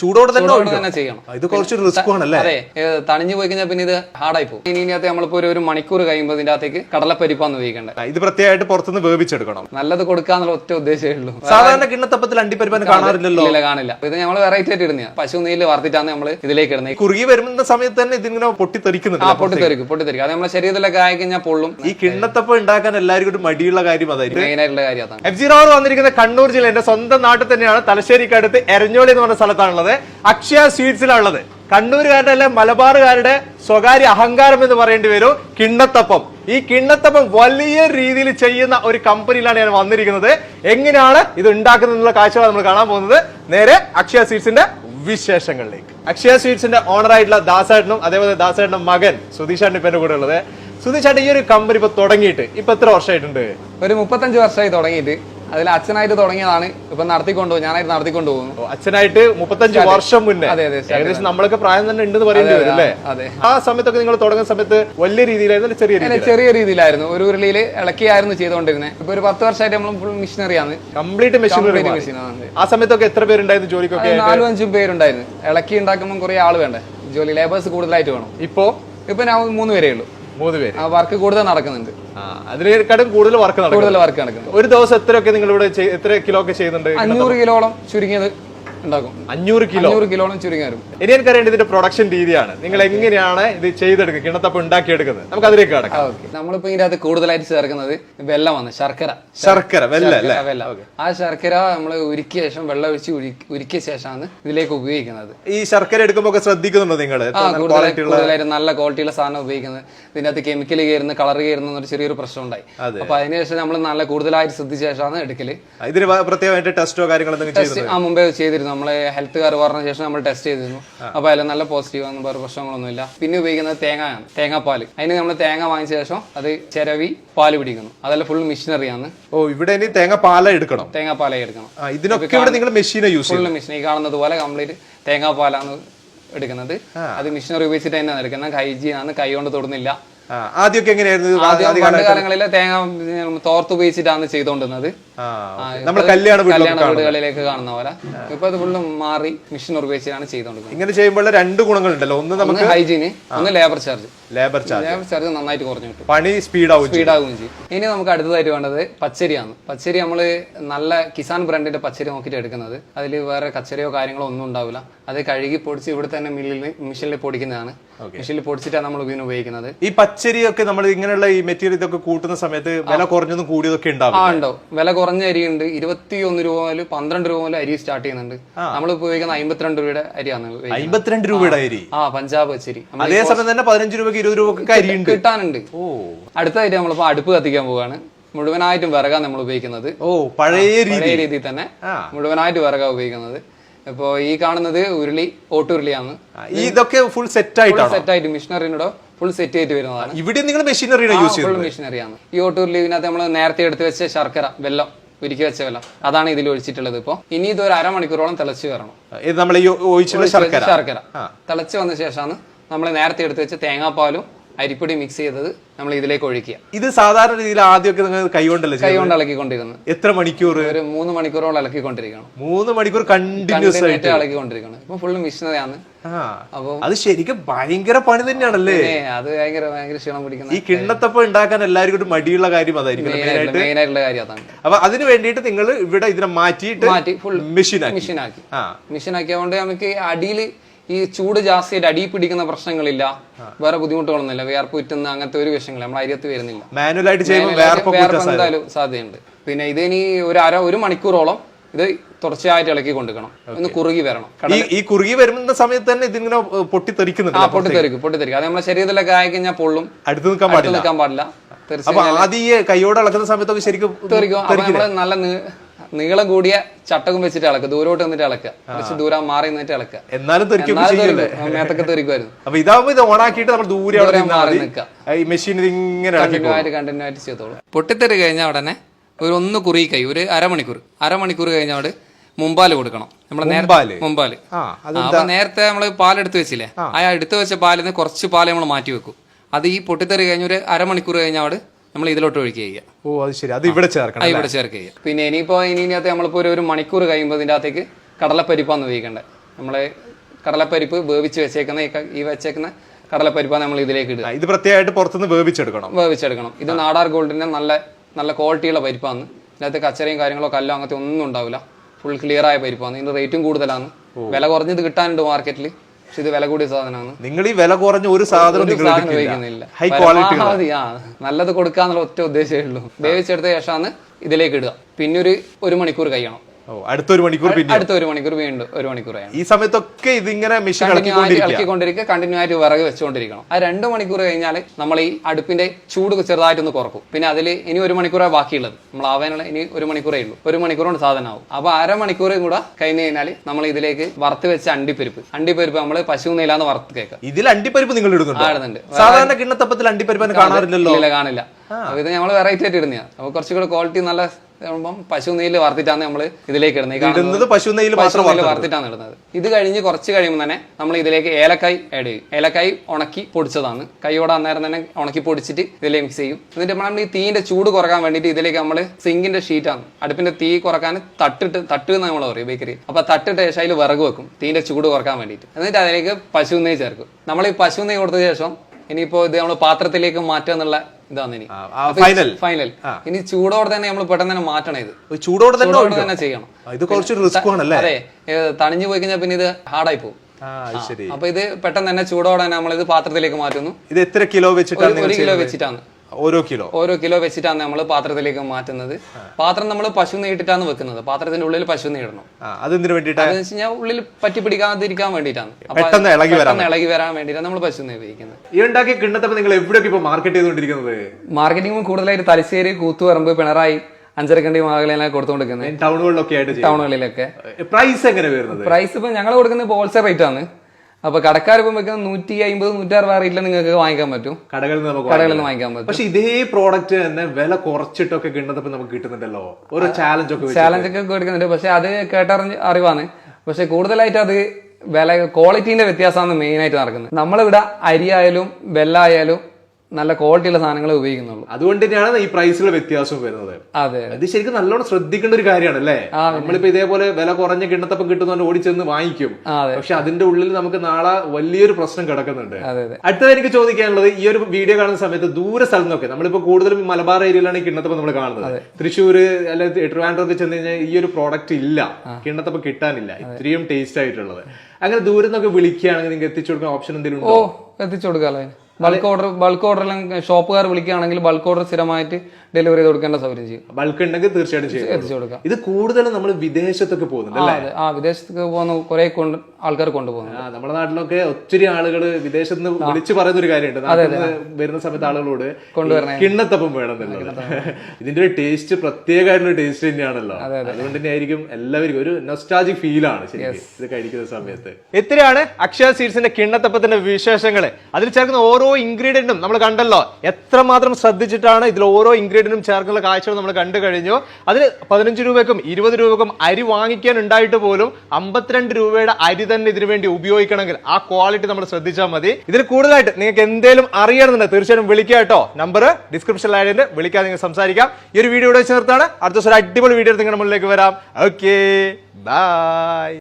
ചൂടോടെ തന്നെ തന്നെ ചെയ്യണം. ഇത് കുറച്ച് റിസ്ക് ആണല്ലേ അതെ തണിഞ്ഞു പോയി കഴിഞ്ഞാൽ പിന്നെ ഇത് ഹാർഡായി പോകും ഇനി ഇതിനകത്ത് നമ്മളിപ്പോ ഒരു മണിക്കൂർ കഴിയുമ്പോൾ ഇതിന്റെ അകത്തേക്ക് കടലപ്പരിപ്പാന്ന് ഉപയോഗിക്കേണ്ടത് ഇത് പ്രത്യേകമായിട്ട് പുറത്തുനിന്ന് വേവിച്ചെടുക്കണം. നല്ലത് കൊടുക്കാന്നുള്ള ഒറ്റ ഉദ്ദേശമേ ഉള്ളൂ. സാധാരണ കിണ്ണത്തപ്പത്തിൽ അണ്ടിപ്പരിപ്പാൻ കാണാറില്ലല്ലോ? ഇല്ല കാണില്ല. ഇത് നമ്മൾ വെറൈറ്റി ആയിട്ട് ഇടുന്ന പശു നെയ്യിൽ വറുത്തിട്ടാണ് നമ്മൾ ഇതിലേക്ക് ഇടുന്നത്. കുറുകി വരുന്ന സമയത്ത് തന്നെ ഇതിങ്ങനെ പൊട്ടിത്തെറിക്കുന്നുണ്ട് ആ പൊട്ടിത്തെറിക്കും പൊട്ടിത്തെറിക്കും. അത് നമ്മുടെ ശരീരത്തിലൊക്കെ ആയി കഴിഞ്ഞാൽ പൊള്ളും. ഈ കിണ്ണത്തപ്പം ഉണ്ടാക്കാൻ എല്ലാവരും ഒരു മടിയുള്ള കാര്യം അതായിരിക്കും മെയിൻ ആയിട്ടുള്ള കാര്യം അതാണ്. എഫ് ജി വന്നിരിക്കുന്ന കണ്ണൂർ ജില്ല എന്റെ സ്വന്തം നാട്ടിൽ തന്നെയാണ് തലശ്ശേരിക്കടുത്ത് എരഞ്ഞോളി എന്ന് പറഞ്ഞ സ്ഥലത്താണുള്ളത് അക്ഷയ സ്വീറ്റ്സിലാണുള്ളത്. കണ്ണൂരുകാരുടെ അല്ലെ മലബാറുകാരുടെ സ്വകാര്യ അഹങ്കാരം എന്ന് പറയേണ്ടി വരും. കിണ്ണത്തപ്പം. ഈ കിണ്ണത്തപ്പം വലിയ രീതിയിൽ ചെയ്യുന്ന ഒരു കമ്പനിയിലാണ് ഞാൻ വന്നിരിക്കുന്നത്. എങ്ങനെയാണ് ഇത് ഉണ്ടാക്കുന്നത് എന്നുള്ള കാഴ്ചകൾ നമ്മൾ കാണാൻ പോകുന്നത്. നേരെ അക്ഷയ സ്വീറ്റ്സിന്റെ വിശേഷങ്ങളിലേക്ക്. അക്ഷയ സ്വീറ്റ്സിന്റെ ഓണർ ആയിട്ടുള്ള ദാസേട്ടനും അതേപോലെ ദാസേട്ടന്റെ മകൻ സുധീഷാണ് ഇപ്പൊ എന്റെ കൂടെ ഉള്ളത്. സുധീഷേട്ടൻ ഈ ഒരു കമ്പനി ഇപ്പൊ തുടങ്ങിയിട്ട് ഇപ്പൊ എത്ര വർഷമായിട്ടുണ്ട്? ഒരു മുപ്പത്തഞ്ച് വർഷമായി തുടങ്ങിയിട്ട്. അതിൽ അച്ഛനായിട്ട് തുടങ്ങിയതാണ്. ഇപ്പൊ നടത്തിക്കൊണ്ടു ഞാനായിട്ട് നടത്തിക്കൊണ്ടു പോകുന്നു. അച്ഛനായിട്ട് മുപ്പത്തഞ്ച് വർഷം മുന്നേ. അതെ, അതെ, ഏകദേശം നമ്മളൊക്കെ പ്രായം തന്നെ ഉണ്ടെന്ന് പറയേണ്ടി വരും അല്ലേ? അതെ. ആ സമയത്തൊക്കെ നിങ്ങൾ തുടങ്ങുന്ന സമയത്ത് വലിയ രീതിയിലായിരുന്നു ചെറിയ ചെറിയ രീതിയിലായിരുന്നു. ഒരു ഉരുളിയിൽ ഇളക്കിയായിരുന്നു ചെയ്തുകൊണ്ടിരുന്നത് ഇപ്പൊ ഒരു പത്ത് വർഷമായിട്ട് നമ്മൾ ഫുൾ മെഷീനറിയാണ് കംപ്ലീറ്റ് മെഷീനറി മെഷീനാണ് ആ സമയത്തൊക്കെ എത്ര പേരുണ്ടായിരുന്നു ജോലിക്കൊക്കെ നാലും അഞ്ചും പേരുണ്ടായിരുന്നു. ഇളക്കി ഉണ്ടാക്കുമ്പോൾ കുറെ ആൾ വേണ്ടേ? ജോലി ലേബേഴ്സ് കൂടുതലായിട്ട് വേണം. ഇപ്പോ? ഇപ്പൊ ഞാൻ മൂന്ന് പേരേ ഉള്ളൂ. മൂന്ന് പേര് ആ വർക്ക് കൂടുതൽ നടക്കുന്നുണ്ട്. ആ അതിനേക്കാളും കൂടുതൽ വർക്ക് കൂടുതൽ വർക്ക് നടക്കുന്നുണ്ട്. ഒരു ദിവസം എത്രയൊക്കെ നിങ്ങൾ ഇവിടെ എത്ര കിലോ ഒക്കെ ചെയ്യുന്നുണ്ട്? അഞ്ഞൂറ് കിലോളം ചുരുങ്ങിയത് ഉണ്ടാക്കും. അഞ്ഞൂറ് കിലോ. അഞ്ഞൂറ് കിലോളം ചുരുങ്ങി വരും ഇനി എനിക്കറിയേണ്ടത് ഇതിന്റെ പ്രൊഡക്ഷൻ രീതിയാണ്. നിങ്ങൾ എങ്ങനെയാണ് ഇത് ചെയ്തെടുക്കുക? കിണത്തപ്പം ഉണ്ടാക്കിയെടുക്കുന്നത്? നമുക്ക് അതിലേക്ക് കടക്കാം. നമ്മളിപ്പോ ഇതിന്റെ അകത്ത് കൂടുതലായിട്ട് ചേർക്കുന്നത് വെള്ളമാണ് ശർക്കര. ശർക്കര വെല്ല വെല്ലം. ആ ശർക്കര നമ്മൾ ഉരുക്കിയ ശേഷം വെള്ളം ഒഴിച്ച് ഉരുക്കി- ഉരുക്കിയ ശേഷമാണ് ഇതിലേക്ക് ഉപയോഗിക്കുന്നത്. ഈ ശർക്കര എടുക്കുമ്പോ ഒക്കെ ശ്രദ്ധിക്കുന്നുണ്ടോ നിങ്ങൾ കൂടുതലായിട്ട് നല്ല ക്വാളിറ്റിയുള്ള സാധനം ഉപയോഗിക്കുന്നത്. ഇതിന്റെ അകത്ത് കെമിക്കൽ കയറുന്ന കളർ കയറുന്ന ഒരു ചെറിയൊരു പ്രശ്നം ഉണ്ടായി അപ്പൊ അതിനുശേഷം നമ്മൾ നല്ല കൂടുതലായിട്ട് ശ്രദ്ധിച്ച ശേഷമാണ് എടുക്കൽ. ഇതിന് പ്രത്യേകമായിട്ട് ടെസ്റ്റോ കാര്യങ്ങളോ ആ മുമ്പേ ചെയ്തിരുന്നു. നമ്മളെ ഹെൽത്ത് കാർ പറഞ്ഞ ശേഷം നമ്മൾ ടെസ്റ്റ് ചെയ്തിരുന്നു. അപ്പോൾ അതിൽ നല്ല പോസിറ്റീവ് ആണ് വേറെ പ്രശ്നങ്ങളൊന്നുമില്ല. പിന്നെ ഉപയോഗിക്കുന്നത് തേങ്ങയാണ് തേങ്ങാപ്പാൽ അതിന് നമ്മൾ തേങ്ങ വാങ്ങിച്ച ശേഷം അത് ചിരവി പാൽ പിടിക്കുന്നു. അതല്ല ഫുൾ മെഷീനറിയാണ് ഓ ഇവിടെ ഇനി തേങ്ങ പാല എടുക്കണം. തേങ്ങാപ്പാലായി എടുക്കണം. ഇതിനൊക്കെ ഇവിടെ നിങ്ങൾ മെഷീൻ യൂസ് ഫുൾ മെഷീൻ ഈ കാണുന്നത് പോലെ കംപ്ലീറ്റ് തേങ്ങാപ്പാലാണ് എടുക്കുന്നത്. അത് മെഷീനറി ഉപയോഗിച്ചിട്ട് തന്നെയാണ് എടുക്കുന്നത്. ഹൈജീൻ ആണ്. കൈ കൊണ്ട് തൊടുന്നില്ല. ആദ്യമൊക്കെ എങ്ങനെയായിരുന്നു ഇത്? ആദ്യം ആദ്യ പണ്ട് കാലങ്ങളിൽ തേങ്ങ തോർത്ത് ഉപയോഗിച്ചിട്ടാണ് ചെയ്തുകൊണ്ടിരുന്നത് നമ്മൾ കല്യാണ വീടുകളിലേക്ക് കാണുന്ന പോലെ. ഇപ്പൊ അത് ഫുള്ളും മാറി മെഷീൻ ഉപയോഗിച്ചിട്ടാണ് ചെയ്തുകൊണ്ടിരിക്കുന്നത് ഇങ്ങനെ ചെയ്യുമ്പോൾ രണ്ട് ഗുണങ്ങളുണ്ടല്ലോ. ഒന്ന് നമുക്ക് ഹൈജീന് ഒന്ന് labour charge. Labour charge labour charge നന്നായിട്ട് കുറഞ്ഞു കിട്ടും. പണി സ്പീഡ് ആവും ചെയ്യും. സ്പീഡ് ആകുകയും ചെയ്യും. ഇനി നമുക്ക് അടുത്തതായിട്ട് വേണ്ടത് പച്ചരിയാണ്. പച്ചരി നമ്മൾ നല്ല കിസാൻ ബ്രാൻഡിന്റെ പച്ചരി നോക്കിയിട്ട് എടുക്കുന്നത്. അതിൽ വേറെ കച്ചരയോ കാര്യങ്ങളോ ഒന്നും ഉണ്ടാവില്ല. അത് കഴുകി പൊടിച്ച് ഇവിടെ തന്നെ മില്ലിൽ മെഷീനിൽ പൊടിക്കുന്നതാണ്. മെഷീനിൽ പൊടിച്ചിട്ടാണ് നമ്മൾ ഇതിന് ഉപയോഗിക്കുന്നത്. ഈ പച്ചരിയൊക്കെ നമ്മൾ ഇങ്ങനെയുള്ള ഈ മെറ്റീരിയൽ ഇതൊക്കെ കൂട്ടുന്ന സമയത്ത് വില കുറഞ്ഞതും കൂടിയതൊക്കെ ഉണ്ടാവും ആ ഉണ്ടോ. വില കുറഞ്ഞ അരി ഉണ്ട് ഇരുപത്തി ഒന്ന് രൂപ മുതൽ പന്ത്രണ്ട് രൂപ മുതൽ അരി സ്റ്റാർട്ട് ചെയ്യുന്നുണ്ട്. നമ്മൾ ഉപയോഗിക്കുന്ന അമ്പത്തിരണ്ട് രൂപയുടെ അരിയാണ്. അമ്പത്തിരണ്ട് രൂപയുടെ അരി. ആ പഞ്ചാബ് പച്ചരി. അതേ സമയം തന്നെ പതിനഞ്ച് രൂപയ്ക്ക് ഇരുപത് രൂപയ്ക്ക് കരിയുണ്ട്. കിട്ടാനുണ്ട്. ഓ. അടുത്തായിട്ട് നമ്മളിപ്പോ അടുപ്പ് കത്തിക്കാൻ പോവാണ്. മുഴുവനായിട്ടും വിറകാണ് നമ്മൾ ഉപയോഗിക്കുന്നത്. ഓ പഴയ രീതി. പഴയ രീതിയിൽ തന്നെ. മുഴുവനായിട്ട് വിറകാ ഉപയോഗിക്കുന്നത്. ഇപ്പോ ഈ കാണുന്നത് ഉരുളി ഓട്ടുരുളിയാണ്. ഇതൊക്കെ ഫുൾ സെറ്റ് ആയിട്ടാണ്? സെറ്റ് ആയിട്ട് മിഷനറിനോട് ഫുൾ സെറ്റ് ആയിട്ട് വരുന്നതാണ്. ഇവിടെ നിങ്ങൾ മെഷീനറി യൂസ് ചെയ്യുന്നത്. മെഷീനറിയാണ് ഈ ഓട്ടുരുളി ഇതിനകത്ത് നമ്മൾ നേരത്തെ എടുത്ത് വെച്ച ശർക്കര വെല്ലം ഉരുക്കി വെച്ച വെല്ലം അതാണ് ഇതിൽ ഒഴിച്ചിട്ടുള്ളത് ഇപ്പോ. ഇനി ഇത് ഒരു അരമണിക്കൂറോളം തിളച്ച് വരണം. ഇത് നമ്മൾ ഈ ശർക്കര. ശർക്കര. തിളച്ച് വന്ന ശേഷമാണ് നമ്മൾ നേരത്തെ എടുത്ത് വെച്ച തേങ്ങാപ്പാലും അരിപ്പൊടി മിക്സ് ചെയ്തത് നമ്മൾ ഇതിലേക്ക് ഒഴിക്കുക. ഇത് സാധാരണ രീതിയിൽ ആദ്യമൊക്കെ നിങ്ങൾ കൈകൊണ്ടല്ലേ കൈ ഇളക്കിക്കൊണ്ടിരിക്കുന്നത് എത്ര മണിക്കൂർ? ഒരു മൂന്ന് മണിക്കൂറോളം ഇളക്കിക്കൊണ്ടിരിക്കണം. മൂന്ന് മണിക്കൂർ കണ്ടിന്യൂസ് ആയിട്ട്. ഇളക്കിക്കൊണ്ടിരിക്കണം. ഇപ്പൊ ഫുള്ള് മിഷനറിയാണ് അപ്പൊ അത് ശരിക്കും ഭയങ്കര പണി തന്നെയാണല്ലേ? അത് ഭയങ്കര ഭയങ്കര ക്ഷീണം പിടിക്കുന്ന ഈ കിണ്ണത്തപ്പം ഉണ്ടാക്കാൻ എല്ലാവർക്കും ഒരു മടിയുള്ള കാര്യം അതായിരിക്കും മെയിൻ ആയിട്ടുള്ള കാര്യം അതാണ്. അപ്പൊ അതിന് വേണ്ടിയിട്ട് നിങ്ങൾ ഇവിടെ ഇതിനെ മാറ്റിയിട്ട് മാറ്റി ഫുൾ മെഷീനാക്കി മെഷീനാക്കി ആ. മെഷീനാക്കിയതുകൊണ്ട് നമുക്ക് അടിയിൽ ഈ ചൂട് ജാസ്തിയായിട്ട് അടിയിൽ പിടിക്കുന്ന പ്രശ്നങ്ങളില്ല. വേറെ ബുദ്ധിമുട്ടുകളൊന്നുമില്ല. വേർപ്പ് കുറ്റുന്ന അങ്ങനത്തെ ഒരു വിഷയങ്ങൾ നമ്മൾ അരിയത്ത് വരുന്നില്ല. മാനുവലായിട്ട് വേർപ്പം എന്തായാലും സാധ്യതയുണ്ട്. പിന്നെ ഇത് ഇനി ഒരു അര ഒരു മണിക്കൂറോളം ഇത് തുടർച്ചയായിട്ട് ഇളക്കി കൊണ്ടുക്കണം ഒന്ന് കുറുകി വരണം. ഈ കുറുകി വരുന്ന സമയത്ത് തന്നെ ഇതിങ്ങനെ പൊട്ടിത്തെറിക്കുന്നുണ്ട് ആ പൊട്ടിത്തെറിക്കും പൊട്ടിത്തെറിക്കും. അത് നമ്മുടെ ശരീരത്തിലൊക്കെ ആയി കഴിഞ്ഞാൽ പൊള്ളും. അടുത്ത് നിൽക്കാൻ അടുത്ത് പാടില്ല. നിൽക്കാൻ പാടില്ല തീർച്ചയായും ആദ്യം കൈയോടെ ഇളക്കുന്ന സമയത്തൊക്കെ ശരിക്കും നല്ല നീളം കൂടിയ ചട്ടകം വെച്ചിട്ട് ഇളക്കുക. ദൂരോട്ട് നിന്നിട്ട് ഇളക്കുക. കുറച്ച് ദൂരം മാറി നിന്നിട്ട് ഇളക്കുക. എന്നാലും മേത്തൊക്കെ തെറിക്കുമായിരുന്നു അപ്പൊ ഇതാവുമ്പോ ഇത് ഓണാക്കിയിട്ട് നമ്മൾ ദൂരെ അവിടെ മാറി നിൽക്കുക. ഈ മെഷീൻ ഇത് ഇങ്ങനെ ഇളക്കി കണ്ടിന്യൂ ആയിട്ട് കണ്ടിന്യൂ ആയിട്ട് ചെയ്തോളൂ. പൊട്ടിത്തെറി കഴിഞ്ഞ ഉടനെ ഒരു ഒന്ന് കുറി കൈ ഒരു അരമണിക്കൂർ. അരമണിക്കൂർ കഴിഞ്ഞ അവിടെ മുമ്പാൽ കൊടുക്കണം. നമ്മൾ മുമ്പാൽ? അപ്പൊ നേരത്തെ നമ്മൾ പാലെടുത്ത് വെച്ചില്ലേ? ആ. എടുത്തു വെച്ച പാലിൽ നിന്ന് കുറച്ച് പാൽ നമ്മൾ മാറ്റി വെക്കും. അത് ഈ പൊട്ടിത്തെറി കഴിഞ്ഞ ഒരു അരമണിക്കൂർ കഴിഞ്ഞാൽ നമ്മൾ ഇതിലോട്ട് ഒഴിക്കുക ചെയ്യുക. ഓ അത് ശരി. അത് ഇവിടെ ചേർക്കണം ഇവിടെ ചേർക്കുക ചെയ്യുക. പിന്നെ ഇനിയിപ്പോ ഇനി ഇതിനകത്ത് നമ്മളിപ്പോ ഒരു ഒരു മണിക്കൂർ കഴിയുമ്പോൾ ഇതിന്റെ അകത്തേക്ക് കടലപ്പരിപ്പാന്ന് ഉപയോഗിക്കേണ്ടത് നമ്മളെ കടലപ്പരിപ്പ് വേവിച്ച് വെച്ചേക്കുന്ന ഈ വെച്ചേക്കുന്ന കടലപ്പരിപ്പാണ് നമ്മൾ ഇതിലേക്ക് ഇടുക. ഇത് പ്രത്യേകമായിട്ട് പുറത്തുനിന്ന് വേവിച്ചെടുക്കണം. വേവിച്ചെടുക്കണം. ഇത് നാടാർ ഗോൾഡിന്റെ നല്ല നല്ല ക്വാളിറ്റിയുള്ള പരിപ്പാണ്. ഇതിനകത്ത് കച്ചറയും കാര്യങ്ങളോ കല്ലോ അങ്ങനത്തെ ഒന്നും ഉണ്ടാവില്ല. ഫുൾ ക്ലിയർ ആയ പരിപ്പാണ്. ഇതിന്റെ റേറ്റും കൂടുതലാണ്. വില കുറഞ്ഞത് കിട്ടാനുണ്ട് മാർക്കറ്റിൽ പക്ഷെ ഇത് വില കൂടിയ സാധനമാണ്. നിങ്ങൾ ഈ വില കുറഞ്ഞ ഒരു സാധനം ഹൈ ക്വാളിറ്റി ആ നല്ലത് കൊടുക്കാന്നുള്ള ഒറ്റ ഉദ്ദേശമേ ഉള്ളൂ. വേവിച്ചെടുത്ത ശേഷമാണ് ഇതിലേക്ക് ഇടുക. പിന്നെ ഒരു ഒരു മണിക്കൂർ കഴിയണം. അടുത്തൊരു മണിക്കൂർ പിന്നെ അടുത്ത ഒരു മണിക്കൂർ വീണ്ടും ഒരു മണിക്കൂർ ഈ സമയത്തൊക്കെ ഇതിങ്ങനെ മെഷീൻ ഇളക്കിക്കൊണ്ടിരിക്കുക. കണ്ടിന്യൂ ആയിട്ട് വിറക് വെച്ചുകൊണ്ടിരിക്കണം. ആ രണ്ട് മണിക്കൂർ കഴിഞ്ഞാൽ നമ്മൾ ഈ അടുപ്പിന്റെ ചൂട് ചെറുതായിട്ടൊന്ന് കുറക്കും. പിന്നെ അതിൽ ഇനി ഒരു മണിക്കൂറേ ബാക്കിയുള്ളത്. നമ്മൾ ആവാനുള്ള ഇനി ഒരു മണിക്കൂറേ ഉള്ളൂ. ഒരു മണിക്കൂർ കൊണ്ട് സാധനമാവും. അപ്പൊ അരമണിക്കൂറും കൂടെ കഴിഞ്ഞ് കഴിഞ്ഞാൽ നമ്മൾ ഇതിലേക്ക് വറുത്ത് വെച്ച അണ്ടിപ്പരിപ്പ്. അണ്ടിപ്പരിപ്പ് നമ്മൾ പശു നീലാന്ന് വറുത്ത് കേൾക്കാം. ഇതിൽ അണ്ടിപ്പരിപ്പ് നിങ്ങൾ ഇടുന്നുണ്ടോ. സാധാരണ കിണ്ണത്തപ്പത്തിൽ അണ്ടിപ്പരിപ്പ് കാണാറില്ലല്ലോ? കാണില്ല അപ്പൊ ഇത് നമ്മൾ വെറൈറ്റി ആയിട്ട് ഇടുന്നതാണ്. അപ്പൊ കുറച്ചുകൂടെ ക്വാളിറ്റി നല്ല ഇടുമ്പം പശു നെയ്യിൽ വറുത്തിട്ടാണ് നമ്മൾ ഇതിലേക്ക് ഇടുന്നത്. പശു നെയ്യിൽ വറുത്തിട്ടാണ് ഇടുന്നത്. ഇത് കഴിഞ്ഞ് കുറച്ച് കഴിയുമ്പോൾ തന്നെ നമ്മൾ ഇതിലേക്ക് ഏലക്കായ് ആഡ് ചെയ്യും. ഏലക്കായ് ഉണക്കി പൊടിച്ചതാണ്. കൈയോടെ അന്നേരം തന്നെ ഉണക്കി പൊടിച്ചിട്ട് ഇതിലേക്ക് മിക്സ് ചെയ്യും. എന്നിട്ട് നമ്മൾ ഈ തീന്റെ ചൂട് കുറയ്ക്കാൻ വേണ്ടിയിട്ട് ഇതിലേക്ക് നമ്മൾ സിങ്കിന്റെ ഷീറ്റാണ് അടുപ്പിന്റെ തീ കുറയ്ക്കാൻ തട്ടിട്ട് തട്ട് എന്ന് നമ്മൾ പറയും ബേക്കറി അപ്പൊ തട്ടിട്ട് ശേഷം അതിൽ വിറക് വെക്കും തീന്റെ ചൂട് കുറയ്ക്കാൻ വേണ്ടിയിട്ട്. എന്നിട്ട് അതിലേക്ക് പശു നെയ്യ് ചേർക്കും. നമ്മൾ ഈ പശു നെയ്യ് കൊടുത്ത ശേഷം ഇനിയിപ്പോ ഇത് നമ്മൾ പാത്രത്തിലേക്ക് മാറ്റുക എന്നുള്ള ഇതാണ് ഇനി. ഫൈനൽ ഫൈനൽ ഇനി ചൂടോടെ തന്നെ നമ്മൾ പെട്ടെന്ന് തന്നെ മാറ്റണം ഇത്. ചൂടോടെ തന്നെ തന്നെ ചെയ്യണം. ഇത് കുറച്ച് റിസ്ക് ആണല്ലേ അതെ തണിഞ്ഞു പോയി കഴിഞ്ഞാൽ പിന്നെ ഇത് ഹാർഡായി പോകും. അപ്പൊ ഇത് പെട്ടെന്ന് തന്നെ ചൂടോടെ തന്നെ നമ്മൾ ഇത് പാത്രത്തിലേക്ക് മാറ്റുന്നു. ഇത് എത്ര കിലോ വെച്ചിട്ടാണ് ഒരു- കിലോ വെച്ചിട്ടാണ്. ഓരോ കിലോ. ഓരോ കിലോ വെച്ചിട്ടാണ് നമ്മൾ പാത്രത്തിലേക്ക് മാറ്റുന്നത്. പാത്രം നമ്മൾ പശു നീട്ടിട്ടാണ് വെക്കുന്നത്. പാത്രത്തിന്റെ ഉള്ളിൽ പശു നീടണം അതെന്തിനു വേണ്ടിട്ടാ അതെന്ന് കഴിഞ്ഞാൽ ഉള്ളിൽ പറ്റി പിടിക്കാതിരിക്കാൻ വേണ്ടിയിട്ടാണ്. അപ്പൊ പെട്ടെന്ന് ഇളകി വരാൻ വേണ്ടിട്ടാണ് ഇളകി വരാൻ വേണ്ടിയിട്ടാണ് നമ്മൾ പശു ഉപയോഗിക്കുന്നത്. ഈ ഉണ്ടാക്കിയ കിണ്ണത്തപ്പം നിങ്ങൾ എവിടെയൊക്കെ ഇപ്പൊ മാർക്കറ്റ് ചെയ്തുകൊണ്ടിരിക്കുന്നത്? മാർക്കറ്റിംഗ് കൂടുതലായിട്ട് തലശ്ശേരി കൂത്തുപറമ്പ് പിണറായി അഞ്ചരക്കണ്ടി മേഖലയിലാണ് കൊടുത്തുകൊണ്ടിരിക്കുന്നത്. ടൗണുകളിലൊക്കെ ആയിട്ട് ടൗണുകളിലൊക്കെ പ്രൈസ് എങ്ങനെ വരുന്നത്? പ്രൈസ് ഇപ്പൊ ഞങ്ങൾ കൊടുക്കുന്നത് ഹോൾസെയിൽ റേറ്റ് ആണ്. അപ്പൊ കടക്കാർ ഇപ്പം വെക്കുന്നത് നൂറ്റി അമ്പത് നൂറ്റി അറുപത് റേറ്റിൽ നിങ്ങൾക്ക് വാങ്ങിക്കാൻ പറ്റും. കടകളിൽ നിന്ന് കടകളിൽ നിന്ന് വാങ്ങിക്കാൻ പറ്റും. പക്ഷെ ഇതേ പ്രോഡക്റ്റ് തന്നെ വില കുറച്ചിട്ടൊക്കെ കിണ്ണത്തപ്പം നമുക്ക് കിട്ടുന്നുണ്ടല്ലോ. ഓരോ ചാലഞ്ച് ഒക്കെ. ചാലഞ്ച് ഒക്കെ കൊടുക്കുന്നുണ്ട്. പക്ഷെ അത് കേട്ടറിഞ്ഞ് അറിവാണ്. പക്ഷെ കൂടുതലായിട്ട് അത് വില ക്വാളിറ്റീന്റെ വ്യത്യാസമാണ് മെയിൻ ആയിട്ട് നടക്കുന്നത്. നമ്മളിവിടെ അരി ആയാലും വെല്ലായാലും നല്ല ക്വാളിറ്റിയുള്ള സാധനങ്ങളെ ഉപയോഗിക്കുന്നുള്ളൂ. അതുകൊണ്ട് തന്നെയാണ് ഈ പ്രൈസിലെ വ്യത്യാസം വരുന്നത്. അതെ ഇത് ശരിക്കും നല്ലോണം ശ്രദ്ധിക്കേണ്ട ഒരു കാര്യമാണ് അല്ലേ? നമ്മളിപ്പോ ഇതേപോലെ വില കുറഞ്ഞ കിണ്ണത്തപ്പം കിട്ടുന്നതുകൊണ്ട് ഓടിച്ചെന്ന് വാങ്ങിക്കും. പക്ഷെ അതിന്റെ ഉള്ളിൽ നമുക്ക് നാളെ വലിയൊരു പ്രശ്നം കിടക്കുന്നുണ്ട്. അതെ അതെ. അടുത്തത് എനിക്ക് ചോദിക്കാനുള്ളത് ഈ ഒരു വീഡിയോ കാണുന്ന സമയത്ത് ദൂര സ്ഥലങ്ങളൊക്കെ നിന്നൊക്കെ നമ്മളിപ്പോ കൂടുതലും മലബാർ ഏരിയയിലാണ് ഈ കിണ്ണത്തപ്പം നമ്മൾ കാണുന്നത്. തൃശ്ശൂര് അല്ലെങ്കിൽ ട്രിവാൻഡ്രത്ത് ചെന്ന് കഴിഞ്ഞാൽ ഈ ഒരു പ്രോഡക്റ്റ് ഇല്ല. കിണ്ണത്തപ്പം കിട്ടാനില്ല. ഇത്രയും ടേസ്റ്റ് ആയിട്ടുള്ളത്. അങ്ങനെ ദൂരം നിന്നൊക്കെ വിളിക്കുകയാണെങ്കിൽ നിങ്ങൾക്ക് എത്തിച്ചു കൊടുക്കാൻ ഓപ്ഷൻ എന്തെങ്കിലും ഓ ഉണ്ടോ എത്തിച്ചു കൊടുക്കാമല്ലോ ബൾക്ക് ഓർഡർ ബൾക്ക് ഓർഡർ എല്ലാം ഷോപ്പുകാർ വിളിക്കുകയാണെങ്കിൽ ബൾക്ക് ഓർഡർ സ്ഥിരമായിട്ട് ഡെലിവറി ചെയ്ത് കൊടുക്കേണ്ട സൗകര്യം ചെയ്യും. ബൾക്ക് ഉണ്ടെങ്കിൽ തീർച്ചയായിട്ടും ചെയ്യും എത്തിച്ചു കൊടുക്കാം. ഇത് കൂടുതലും നമ്മൾ വിദേശത്തൊക്കെ പോകുന്നുണ്ട് ആ വിദേശത്തേക്ക് പോകുന്ന കുറെ കൊണ്ട് ആൾക്കാർ കൊണ്ടുപോകുന്നത്. നമ്മുടെ നാട്ടിലൊക്കെ ഒത്തിരി ആളുകൾ വിദേശത്ത് നിന്ന് വിളിച്ചു പറയുന്ന ഒരു കാര്യമുണ്ട് വരുന്ന സമയത്ത് ആളുകളോട് കൊണ്ടുവരണേ. കിണ്ണത്തപ്പം വേണം എന്നുള്ളത് ഇതിന്റെ ഒരു ടേസ്റ്റ് പ്രത്യേകമായിട്ടുള്ള ടേസ്റ്റ് തന്നെയാണല്ലോ. അതുകൊണ്ട് തന്നെ ആയിരിക്കും എല്ലാവർക്കും ഒരു നൊസ്റ്റാജിക് ഫീൽ ആണ് ശരിക്കും ഇത് കഴിക്കുന്ന സമയത്ത്. എത്രയാണ് അക്ഷയ സീഡ്സിന്റെ കിണ്ണത്തപ്പത്തിന്റെ വിശേഷങ്ങൾ. അതിൽ ചേർക്കുന്ന ഓരോ ഇൻഗ്രീഡിയന്റും നമ്മൾ കണ്ടല്ലോ. എത്ര മാത്രം ശ്രദ്ധിച്ചിട്ടാണ് ഇതിൽ ഓരോ ഇൻഗ്രീഡിയന്റും ചേർക്കുന്ന കാഴ്ചകൾ നമ്മൾ കണ്ടു കഴിഞ്ഞു. അതിൽ പതിനഞ്ച് രൂപക്കും ഇരുപത് രൂപക്കും അരി വാങ്ങിക്കാൻ ഉണ്ടായിട്ട് പോലും അമ്പത്തിരണ്ട് രൂപയുടെ അരി തന്നെ ഇതിനു വേണ്ടി ഉപയോഗിക്കണമെങ്കിൽ ആ ക്വാളിറ്റി നമ്മൾ ശ്രദ്ധിച്ചാൽ മതി. ഇതിൽ കൂടുതലായിട്ട് നിങ്ങൾക്ക് എന്തെങ്കിലും അറിയണമെന്നുണ്ട് തീർച്ചയായും വിളിക്കുക കേട്ടോ. നമ്പർ ഡിസ്ക്രിപ്ഷനിലായതിന്റെ വിളിക്കാൻ നിങ്ങൾ സംസാരിക്കാം. ഈ ഒരു വീഡിയോ ഇവിടെ ചേർത്താണ് അടുത്ത ദിവസം ഒരു അടിപൊളി വീഡിയോ നിങ്ങളുടെ മുന്നിലേക്ക് വരാം. Okay bye